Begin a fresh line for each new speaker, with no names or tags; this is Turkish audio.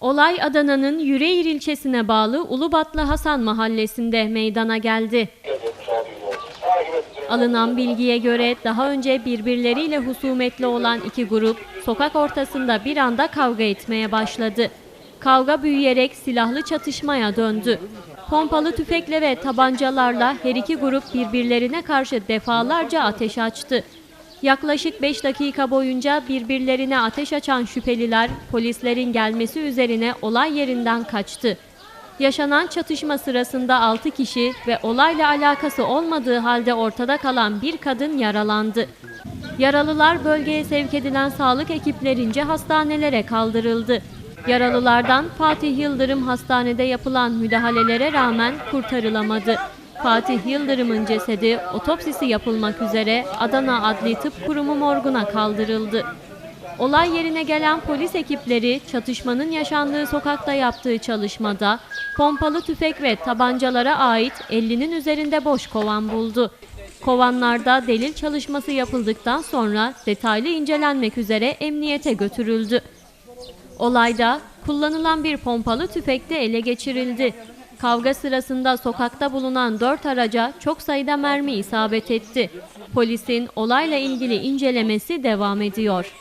Olay Adana'nın Yüreğir ilçesine bağlı Ulubatlı Hasan mahallesinde meydana geldi. Alınan bilgiye göre daha önce birbirleriyle husumetli olan iki grup sokak ortasında bir anda kavga etmeye başladı. Kavga büyüyerek silahlı çatışmaya döndü. Pompalı tüfekle ve tabancalarla her iki grup birbirlerine karşı defalarca ateş açtı. Yaklaşık 5 dakika boyunca birbirlerine ateş açan şüpheliler polislerin gelmesi üzerine olay yerinden kaçtı. Yaşanan çatışma sırasında 6 kişi ve olayla alakası olmadığı halde ortada kalan bir kadın yaralandı. Yaralılar bölgeye sevk edilen sağlık ekiplerince hastanelere kaldırıldı. Yaralılardan Fatih Yıldırım hastanede yapılan müdahalelere rağmen kurtarılamadı. Fatih Yıldırım'ın cesedi otopsisi yapılmak üzere Adana Adli Tıp Kurumu morguna kaldırıldı. Olay yerine gelen polis ekipleri çatışmanın yaşandığı sokakta yaptığı çalışmada pompalı tüfek ve tabancalara ait 50'nin üzerinde boş kovan buldu. Kovanlarda delil çalışması yapıldıktan sonra detaylı incelenmek üzere emniyete götürüldü. Olayda kullanılan bir pompalı tüfek de ele geçirildi. Kavga sırasında sokakta bulunan dört araca çok sayıda mermi isabet etti. Polisin olayla ilgili incelemesi devam ediyor.